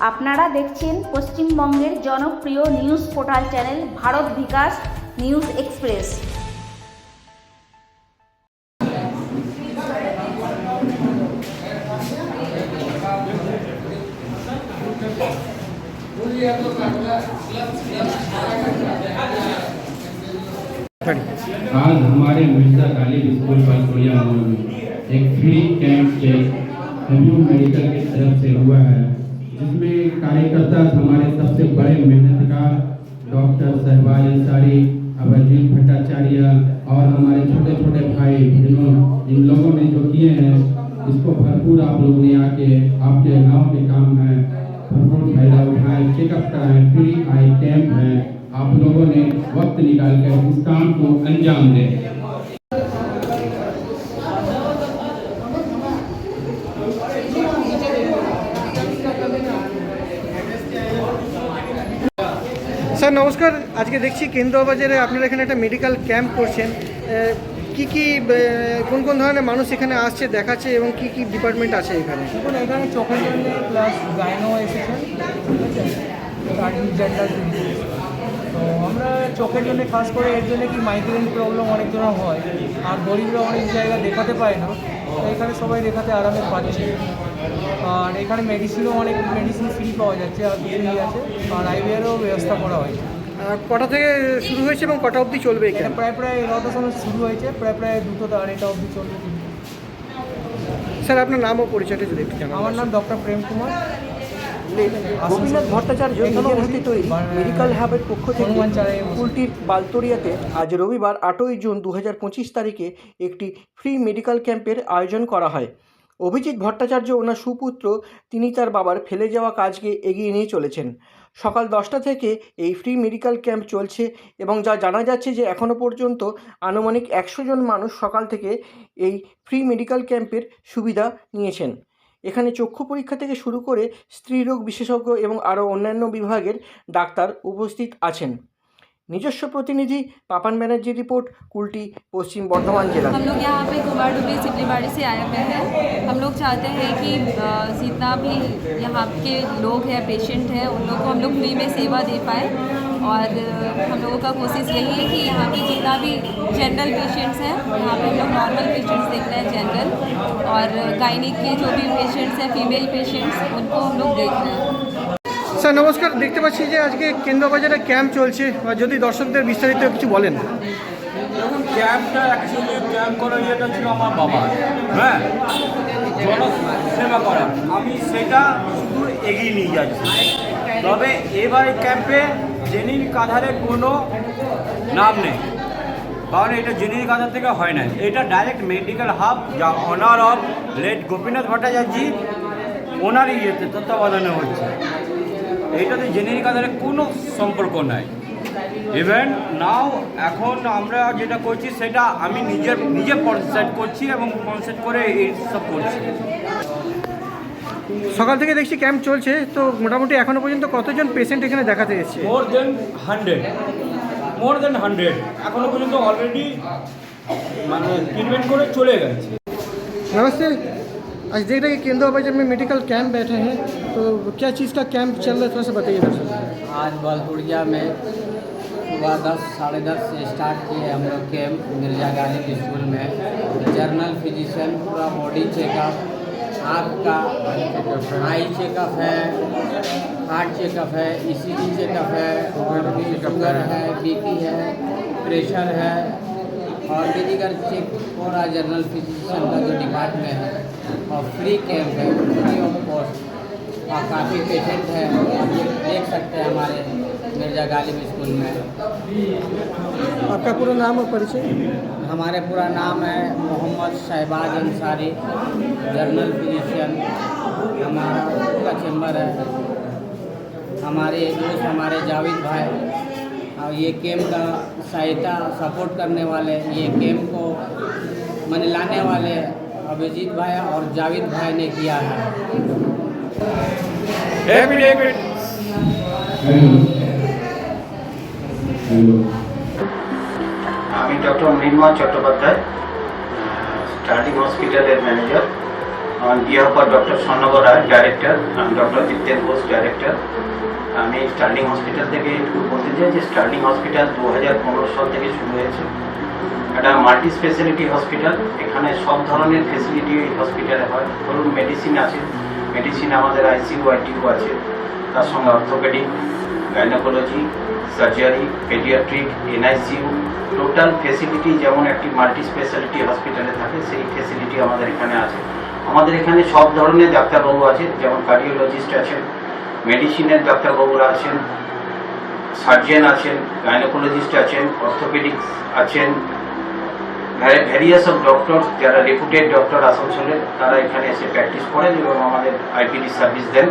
আপনারা দেখছেন পশ্চিমবঙ্গের জনপ্রিয় news portal channel Bharat Bikash news express आज हमारे मिर्जा गालिब स्कूल बालकोड़िया मॉल में एक फ्री कैंप के एमयू मेडिकल की तरफ से हुआ है जिसमें कार्यकर्ता हमारे सबसे बड़े मेहनतकार डॉक्टर सहबाज अंसारी अभिजीत भट्टाचार्य और हमारे छोटे छोटे भाई बहनों इन लोगों ने जो किए हैं, इसको भरपूर आप लोगों ने आके आपके गाँव के काम है भरपूर फ़ायदा उठाएँ चेकअप कराएँ फ्री आई कैंप है। आप लोगों ने वक्त निकाल कर इस काम को अंजाम दें স্যার, নমস্কার। আজকে দেখছি কেন্দ্রবাজারে আপনারা এখানে একটা মেডিকেল ক্যাম্প করছেন। কি কি কোন কোন ধরনের মানুষ এখানে আসছে, দেখাচ্ছে এবং কি কি ডিপার্টমেন্ট আছে এখানে? এখানে চোখের জন্য প্লাস গাইনো এসেছেন তো আমরা চোখের জন্য খাস করে এর জন্য কি মাইগ্রেন প্রবলেম অনেক জনের হয়। আর গরিবরা অনেক জায়গা দেখাতে পায় না। এখানে সবাই রেখাতে আরামে পাচ্ছে। আর এখানে মেডিসিনও অনেক মেডিসিন ফ্রি পাওয়া যাচ্ছে আর ফ্রি আছে। আর আইভিআরও ব্যবস্থা করা হয়েছে। কটা থেকে শুরু হয়েছে এবং কটা অবধি চলবে এখানে? প্রায় প্রায় নটার সময় শুরু হয়েছে প্রায় প্রায় দুটো আড়াইটা অবধি চলবে। স্যার আপনার নাম ও পরিচয়টা যদি একটু জানান। আমার নাম ডক্টর প্রেম কুমার। গোপীনাথ ভট্টাচার্য নিজের তৈরি মেডিকেল হ্যাবের পক্ষ থেকে স্কুলটির বালতরিয়াতে আজ রবিবার আটই জুন দু হাজার পঁচিশ তারিখে একটি ফ্রি মেডিকেল ক্যাম্পের আয়োজন করা হয়। অভিজিৎ ভট্টাচার্য ওনার সুপুত্র তিনি তার বাবার ফেলে যাওয়া কাজকে এগিয়ে নিয়ে চলেছেন। সকাল দশটা থেকে এই ফ্রি মেডিকেল ক্যাম্প চলছে এবং যা জানা যাচ্ছে যে এখনও পর্যন্ত আনুমানিক একশো জন মানুষ সকাল থেকে এই ফ্রি মেডিকেল ক্যাম্পের সুবিধা নিয়েছেন। এখানে চক্ষু পরীক্ষা থেকে শুরু করে স্ত্রীরোগ বিশেষজ্ঞ এবং আরও অন্যান্য বিভাগের ডাক্তার উপস্থিত আছেন নিজস্ব প্রতিনিধি পাপান ব্যানার্জি রিপোর্ট কুলটি পশ্চিম বর্ধমান জেলা हम लोग यहाँ पे कुमार डुबी सिपलीबाड़ी से आए हुए हैं हम लोग चाहते हैं कि अ, जितना भी यहाँ के लोग हैं पेशेंट हैं उन लोग को हम लोग फ्री में सेवा दे पाए और अ, हम लोगों का कोशिश यही है कि यहाँ के जितना भी जनरल पेशेंट्स हैं यहाँ पे हम लोग नॉर्मल पेशेंट्स देख रहे हैं जनरल और गायनिक के जो भी पेशेंट्स हैं फीमेल पेशेंट्स उनको हम लोग देख रहे हैं স্যার নমস্কার দেখতে পাচ্ছি যে আজকে কেন্দ্রবাজারে ক্যাম্প চলছে আর যদি দর্শকদের বিস্তারিত কিছু বলেন দেখুন ক্যাম্পটা অ্যাকচুয়ালি ক্যাম্প করার ইয়েটা ছিল আমার বাবা হ্যাঁ জনসেবা করা আমি সেটা শুধু এগিয়ে নিয়ে যাচ্ছি তবে এবার এই ক্যাম্পে জেনির কাঁধারের কোনো নাম নেই। কারণ এটা জেনির কাঁধার থেকে হয় না। এটা ডাইরেক্ট মেডিকেল হাব যা honour of late Gopinath Bhattacharya ওনারই ইয়েতে তত্ত্বাবধানে হচ্ছে। এইটাতে জেনেরিক আধারে কোনো সম্পর্ক নাই। ইভেন নাও এখন আমরা যেটা করছি সেটা আমি নিজের, নিজে কনসেপ্ট করছি এবং কনসেপ্ট করে এই সব করছি। সকাল থেকে দেখছি ক্যাম্প চলছে তো মোটামুটি এখনো পর্যন্ত কতজন পেশেন্ট এখানে দেখাতে এসছে মোর দেন হান্ড্রেড মোর দেন হান্ড্রেড এখনো পর্যন্ত অলরেডি মানে ট্রিটমেন্ট করে চলে গেছে नमस्ते आज देख रहे हैं कि केंद्र बाजार में मेडिकल कैंप बैठे हैं तो क्या चीज़ का कैंप चल रहा है थोड़ा सा बताइए दर्शक आज बलपुरिया में सुबह दस साढ़े दस से स्टार्ट किए हम लोग कैंप मिर्जा गालिब स्कूल में जर्नल फिजिशियन पूरा बॉडी चेकअप आँख का आई चेकअप है हार्ट चेकअप है ई सी जी चेकअप है शुगर है बीपी है प्रेशर है, और मेडिकल चेक और जनरल फिजिशियन का जो डिपार्टमेंट है, और फ्री कैंप है फ्री ऑफ़ कॉस्ट और काफ़ी पेशेंट है देख सकते हैं हमारे मिर्ज़ा गालिब स्कूल में। आपका पूरा नाम और परिचय? हमारे पूरा नाम है मोहम्मद शहबाज अंसारी जर्नल फिजिशियन। हमारा का चैम्बर है। हमारे दोस्त हमारे जावेद भाई। और ये कैंप का सहायता सपोर्ट करने वाले ये कैंप को मन लाने वाले अभिजीत भाई और जावेद भाई ने किया है। আমি ডক্টর মৃন্ময় চট্টোপাধ্যায়, স্টার্টিং হসপিটালের ম্যানেজার। আমার বিয়ে হওয়ার ডক্টর স্বর্ণব রায়, ডাইরেক্টর। আমি ডক্টর জিতেন ঘোষ ডাইরেক্টর। আমি স্টার্টিং হসপিটাল থেকে একটু বলতে চাই যে স্টার্টিং হসপিটাল দু হাজার পনেরো সাল থেকে শুরু হয়েছে। এটা মাল্টি স্পেশালিটি হসপিটাল এখানে সব ধরনের ফেসিলিটি হসপিটালে হয়। ধরুন মেডিসিন আছে। মেডিসিন আমাদের আইসিইউ আইটিইউ আছে। তার সঙ্গে orthopaedic gynaecology surgery paediatric NICU total facility যেমন একটি মাল্টি স্পেশালিটি হসপিটালে থাকে, সেই ফেসিলিটি আমাদের এখানে আছে। আমাদের এখানে সব ধরনের ডাক্তারবাবু আছে, যেমন কার্ডিওলজিস্ট আছেন মেডিসিনের ডাক্তারবাবুরা আছেন সার্জেন আছেন গাইনোকোলজিস্ট আছেন অর্থোপেডিক্স আছেন ভ্যারিয়াস অফ ডক্টর যারা রেপুটেড ডক্টর আসানসোলের তারা এখানে এসে প্র্যাকটিস করেন এবং আমাদের আইপিডি সার্ভিস দেন।